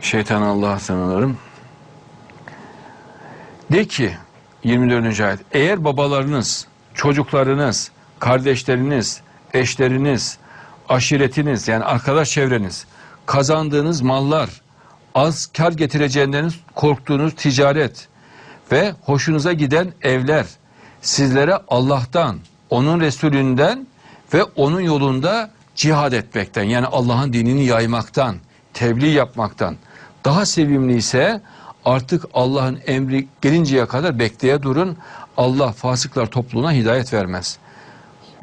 Şeytan Allah'a sığınırım. De ki 24. ayet. Eğer babalarınız, çocuklarınız, kardeşleriniz, eşleriniz, aşiretiniz yani arkadaş çevreniz, kazandığınız mallar, az kar getireceğinden korktuğunuz ticaret ve hoşunuza giden evler sizlere Allah'tan, onun Resulünden ve onun yolunda cihad etmekten yani Allah'ın dinini yaymaktan, tebliğ yapmaktan daha sevimli ise artık Allah'ın emri gelinceye kadar bekleye durun. Allah fasıklar topluluğuna hidayet vermez.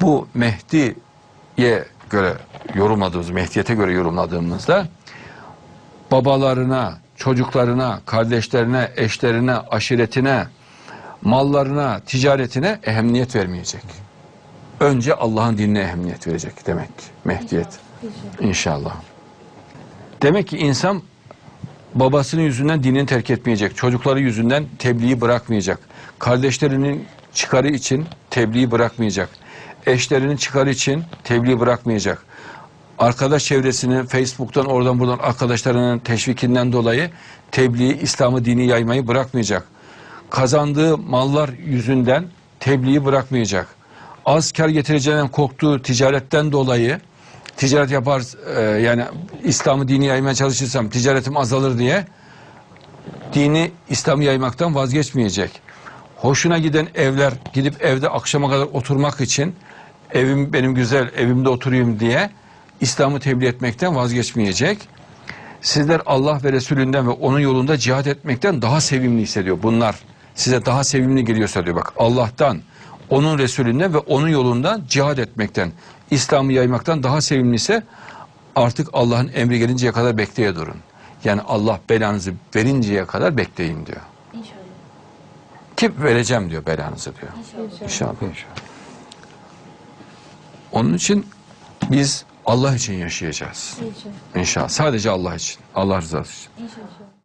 Bu Mehdi'ye göre yorumladığımız, Mehdiyete göre yorumladığımızda babalarına, çocuklarına, kardeşlerine, eşlerine, aşiretine, mallarına, ticaretine ehemmiyet vermeyecek. Önce Allah'ın dinine ehemmiyet verecek demek Mehdiyet. İnşallah. Demek ki insan babasının yüzünden dinini terk etmeyecek. Çocukları yüzünden tebliği bırakmayacak. Kardeşlerinin çıkarı için tebliği bırakmayacak. Eşlerinin çıkarı için tebliği bırakmayacak. Arkadaş çevresinin Facebook'tan oradan buradan arkadaşlarının teşvikinden dolayı tebliği, İslam'ı, dini yaymayı bırakmayacak. Kazandığı mallar yüzünden tebliği bırakmayacak. Az kar getireceğinden korktuğu ticaretten dolayı ticaret yapar e, yani İslam'ı dini yaymaya çalışırsam ticaretim azalır diye dini İslam'ı yaymaktan vazgeçmeyecek. Hoşuna giden evler gidip evde akşama kadar oturmak için evim benim güzel evimde oturayım diye İslam'ı tebliğ etmekten vazgeçmeyecek. Sizler Allah ve Resulünden ve onun yolunda cihat etmekten daha sevimli hissediyor. Bunlar size daha sevimli geliyorsa diyor bak Allah'tan, onun Resulünden ve onun yolundan cihat etmekten, İslam'ı yaymaktan daha sevimli ise artık Allah'ın emri gelinceye kadar bekleye durun. Yani Allah belanızı verinceye kadar bekleyin diyor. İnşallah. Ki vereceğim diyor belanızı diyor. İnşallah. İnşallah. Onun için biz Allah için yaşayacağız. İnşallah. İnşallah. Sadece Allah için. Allah rızası için. İnşallah.